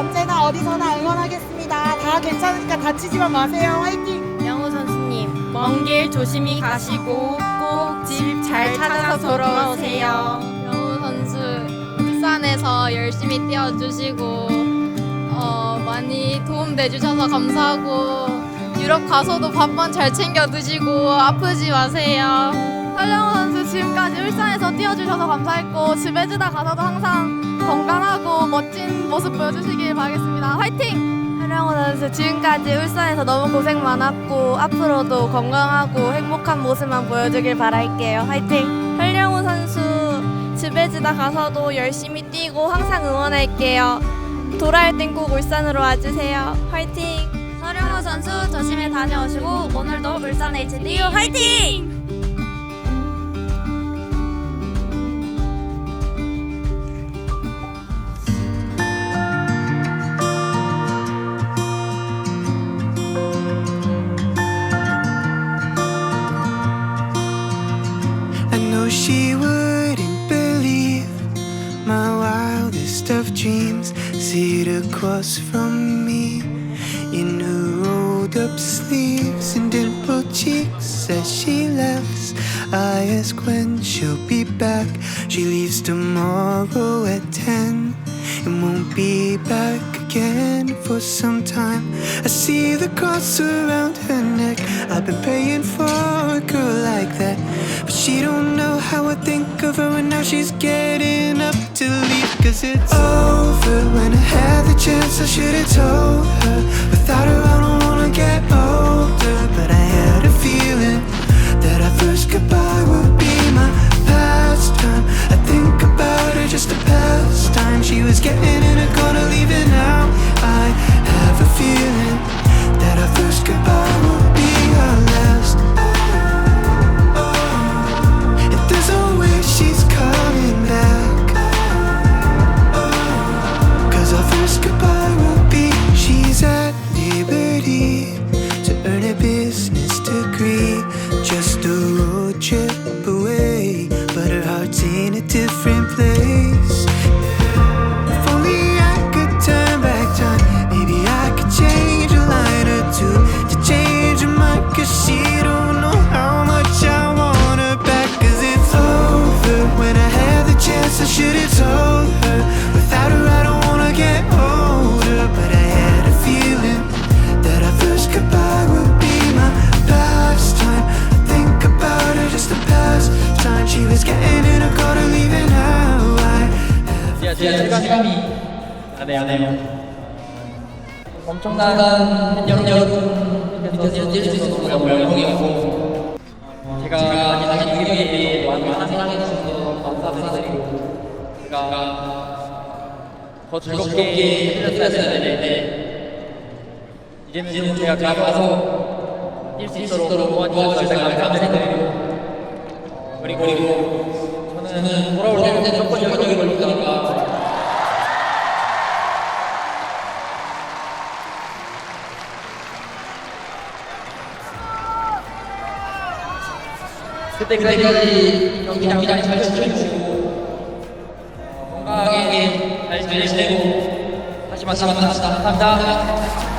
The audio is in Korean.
언제나 어디서나 응원하겠습니다. 다 괜찮으니까 다치지만 마세요. 화이팅! 영우 선수님, 먼 길 조심히 가시고 꼭 집 잘 찾아서 돌아오세요. 영우 선수, 울산에서 열심히 뛰어주시고 어, 많이 도움 내주셔서 감사하고 유럽 가서도 밥만 잘 챙겨 드시고 아프지 마세요. 뛰어주셔서 감사했고 지배지다 가서도 항상 건강하고 멋진 모습 보여주시길 바라겠습니다. 화이팅! 설영우 선수 지금까지 울산에서 너무 고생 많았고 앞으로도 건강하고 행복한 모습만 보여주길 바랄게요. 화이팅! 설영우 선수 지배지다 가서도 열심히 뛰고 항상 응원할게요. 돌아올 땐 꼭 울산으로 와주세요. 화이팅! 설영우 선수 조심히 다녀오시고 오늘도 울산 HDU 화이팅! Across from me in her rolled up sleeves and dimpled cheeks as she laughs. I ask when she'll be back. She leaves tomorrow at 10 and won't be back again for some time. I see the cross around her neck. I've been praying for a girl like that. But she don't know how I think of her, and now she's getting to leave. Cause it's over when I had the chance, I should've told her. Without her, I don't wanna get older. In a different place. 안해 안해요. 엄청난 여러분께서 뛰어줄 수 있어서 너무 영광이었고 제가 아직 유리에 많이 사랑해 주셔서 감사드리고 제가 더 즐겁게 해드렸어야 되는데 이제는 제가 가서 뛸 수 있도록 도와주셔서 제가 감사드리고 그리고 저는 돌아올 때는 조건 걸릴 거니까 그때까지 경기장 잘 지켜주시고 건강하게 잘 지내시고 다시 만나봅시다. 감사합니다.